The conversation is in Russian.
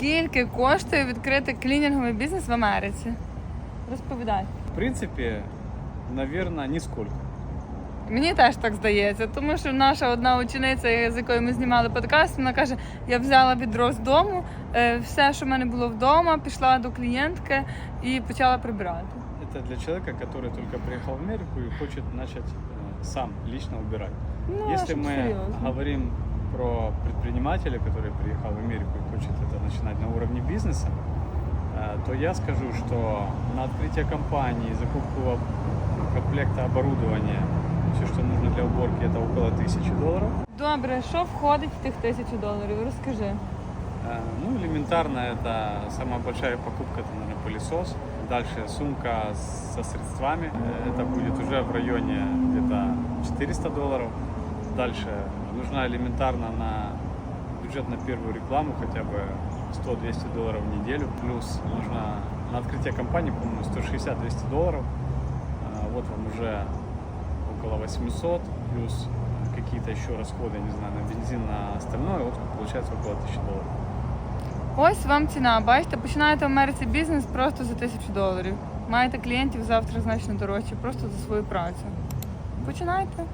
Скільки коштує відкрити клінінговий бізнес в Америці? Розповідай. В принципе, наверное, нисколько. Мені теж так здається, тому що наша одна учениця, з якою ми знімали подкаст, вона каже: я взяла відро з дому, е, все, що в мене було вдома, пішла до клієнтки і почала прибирати. Это для человека, который только приехал в Америку и хочет начать э, сам лично убирать. Ну, а Если щоб мы серйозно. говорим про предпринимателя, который приехал в Америку и хочет это начинать на уровне бизнеса, э, то я скажу, что на открытие компании, закупку комплекта оборудования, все, что нужно для уборки, это около тысячи долларов. Добре, що входить в тих тисячу доларів? Розкажи. Э, Ну, элементарно, это самая большая покупка, это, наверное, пылесос. Дальше сумка со средствами. Э, Это будет уже в районе где-то 400 долларов. Дальше нужна элементарно на бюджет на первую рекламу хотя бы 100-200 долларов в неделю. Плюс нужно на открытие компании, по-моему, 160-200 долларов. А, Вот вам уже около 800, плюс какие-то еще расходы, не знаю, на бензин, на остальное, вот получается около 1000 долларов. Ось вам ціна. Бачите, починаєте в Америці бізнес просто за тисячу доларів. Маєте клієнтів завтра значно дорожче, просто за свою працю. Починайте.